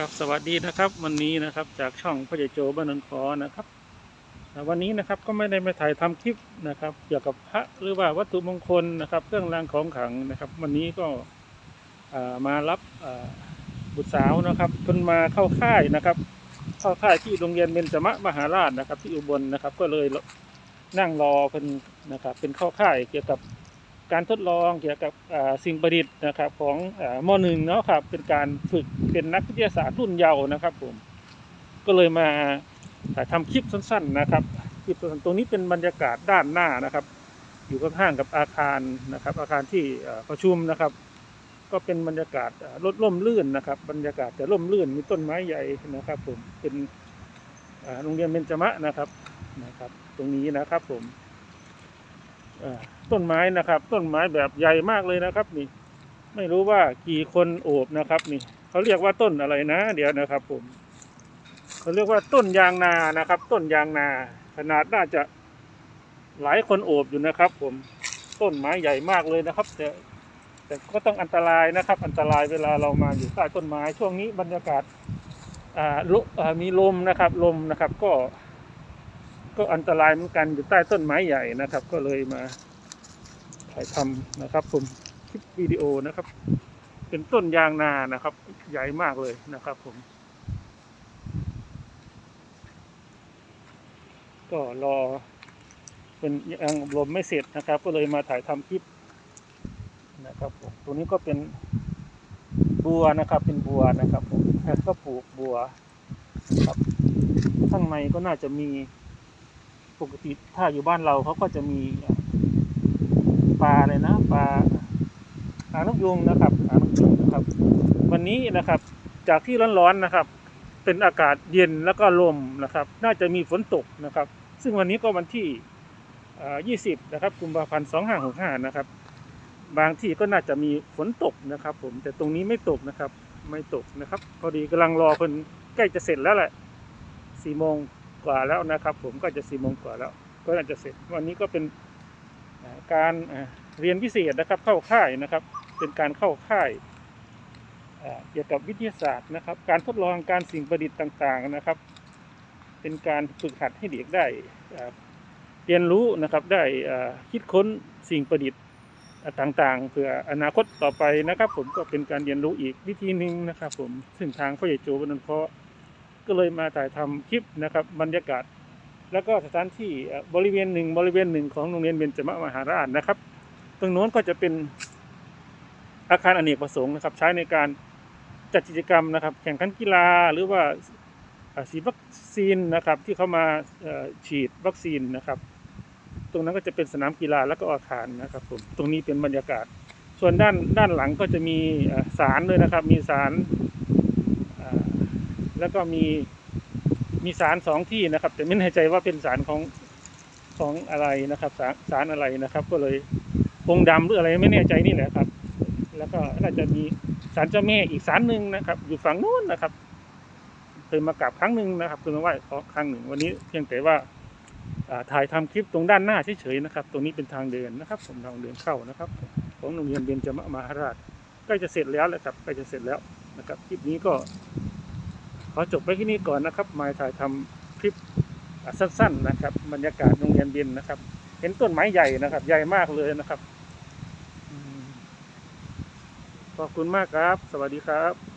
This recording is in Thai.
ครับสวัสดีนะครับ วันนี้นะครับจากช่องพ่อใหญ่โจบ้านนนคอนะครับวันนี้นะครับก็ไม่ได้มาถ่ายทำคลิปนะครับ เกี่ยวกับพระหรือว่าวัตถุมงคลนะครับ เครื่องรางของขลังนะครับ วันนี้ก็มารับบุตรสาวนะครับเพิ่นมาเข้าค่ายนะครับ เข้าค่ายที่โรงเรียนเบญจมะมหาราชนะครับ ที่อุบลนะครับ ก็เลยนั่งรอเพิ่นนะครับ เป็นเข้าค่ายเกี่ยวกับ การทดลองเกี่ยวกับสิ่งประดิษฐ์นะครับของอมหนึ่งเนาะครับเป็นการฝึกเป็นนักวิทยาศาสตร์รุ่นเยาว์นะครับผมก็เลยมาถ่ายทำคลิปสั้น ๆนะครับคลิปสั้นตรงนี้เป็นบรรยากาศด้านหน้านะครับ อยู่ข้างๆกับอาคารนะครับ อาคารที่ประชุมนะครับ ก็เป็นบรรยากาศร่มรื่นนะครับ บรรยากาศจะร่มรื่นมีต้นไม้ใหญ่นะครับ ผมเป็นโรงเรียนเบญจมะนะครับนะครับ ตรงนี้นะครับผม ต้นไม้นะครับ ต้นไม้แบบใหญ่มากเลยนะครับ นี่ ไม่รู้ว่ากี่คนโอบนะครับ นี่เขาเรียกว่าต้นอะไรนะ เดี๋ยวนะครับ ผมเขาเรียกว่าต้นยางนานะครับ ต้นยางนา ขนาดน่าจะหลายคนโอบอยู่นะครับ ผมต้นไม้ใหญ่มากเลยนะครับ แต่แต่ก็ต้องอันตรายนะครับ อันตรายเวลาเรามาอยู่ใต้ต้นไม้ช่วงนี้บรรยากาศอ่าลุอ่ามีลมนะครับ ลมนะครับ ก็ ก็อันตรายเหมือนกันอยู่ใต้ต้นไม้ใหญ่นะครับ ก็เลยมาถ่ายทำนะครับผมคลิปวิดีโอนะครับ เป็นต้นยางนานะครับ ใหญ่มากเลยนะครับผม ก็รอเป็นยังอบรมไม่เสร็จนะครับ ก็เลยมาถ่ายทำคลิปนะครับผมตรงนี้ก็เป็นบัวนะครับ เป็นบัวนะครับผมแล้วก็ปลูกบัวครับข้างในก็น่าจะมี ปกติถ้าอยู่บ้านเราเขาก็จะมีปลาเลยนะปลาหางนกยุงนะครับหางนกยุงนะครับ วันนี้นะครับจากที่ร้อนๆนะครับ เป็นอากาศเย็นแล้วก็ลมนะครับ น่าจะมีฝนตกนะครับ ซึ่งวันนี้ก็วันที่ยี่สิบนะครับกุมภาพันธ์สองห้าหกห้านะครับ บางที่ก็น่าจะมีฝนตกนะครับ ผมแต่ตรงนี้ไม่ตกนะครับ ไม่ตกนะครับ พอดีกำลังรอคนใกล้จะเสร็จแล้วแหละสี่โมง กว่าแล้วนะครับ ผมก็จะสี่โมงกว่าแล้ว ก็น่าจจะเสร็จ วันนี้ก็เป็นการเรียนพิเศษนะครับ เข้าค่ายนะครับ เป็นการเข้าค่ายเกี่ยวกับวิทยาศาสตร์นะครับ การทดลองการสิ่งประดิษฐ์ต่างๆนะครับ เป็นการฝึกหัดให้เด็กได้เรียนรู้นะครับได้คิดค้นสิ่งประดิษฐ์ต่างๆ เพื่ออนาคตต่อไปนะครับ ผมก็เป็นการเรียนรู้อีกวิธีหนึ่งนะครับ ผมซึ่งทางพ่อใหญ่โจบนนท์เพาะ ก็เลยมาถ่ายทำคลิปนะครับบรรยากาศ แล้วก็สถานที่บริเวณหนึ่งบริเวณหนึ่งของโรงเรียนเบญจมมหาราชนะครับ ตรงโน้นก็จะเป็นอาคารอเนกประสงค์นะครับ ใช้ในการจัดกิจกรรมนะครับ แข่งขันกีฬาหรือว่าฉีดวัคซีนนะครับที่เขามาฉีดวัคซีนนะครับ ตรงนั้นก็จะเป็นสนามกีฬาแล้วก็อาคารนะครับผมตรงนี้เป็นบรรยากาศ ส่วนด้านด้านหลังก็จะมีศาลด้วยนะครับ มีศาล แล้วก็มีมีสารสองที่นะครับ แต่ไม่แน่ใจว่าเป็นสารของของอะไรนะครับ สารสารอะไรนะครับ ก็เลยองดำหรืออะไรไม่แน่ใจนี่แหละครับ แล้วก็น่าจะมีสารเจ้าแม่อีกสารหนึ่งนะครับ อยู่ฝั่งนู้นนะครับเคยมากราบครั้งหนึ่งนะครับเคยมาไหว้ขอครั้งหนึ่ง วันนี้เพียงแต่ว่าถ่ายทำคลิปตรงด้านหน้าเฉยๆนะครับ ตรงนี้เป็นทางเดินนะครับผมทางเดินเข้านะครับ ของโรงเรียนเบญจมมหาราชใกล้จะเสร็จแล้วแหละครับใกล้จะเสร็จแล้วนะครับคลิปนี้ก็ ขอจบไปที่นี่ก่อนนะครับ มาถ่ายทำคลิปสั้นๆนะครับ บรรยากาศโรงเรียนบินนะครับ เห็นต้นไม้ใหญ่นะครับ ใหญ่มากเลยนะครับ ขอบคุณมากครับ สวัสดีครับ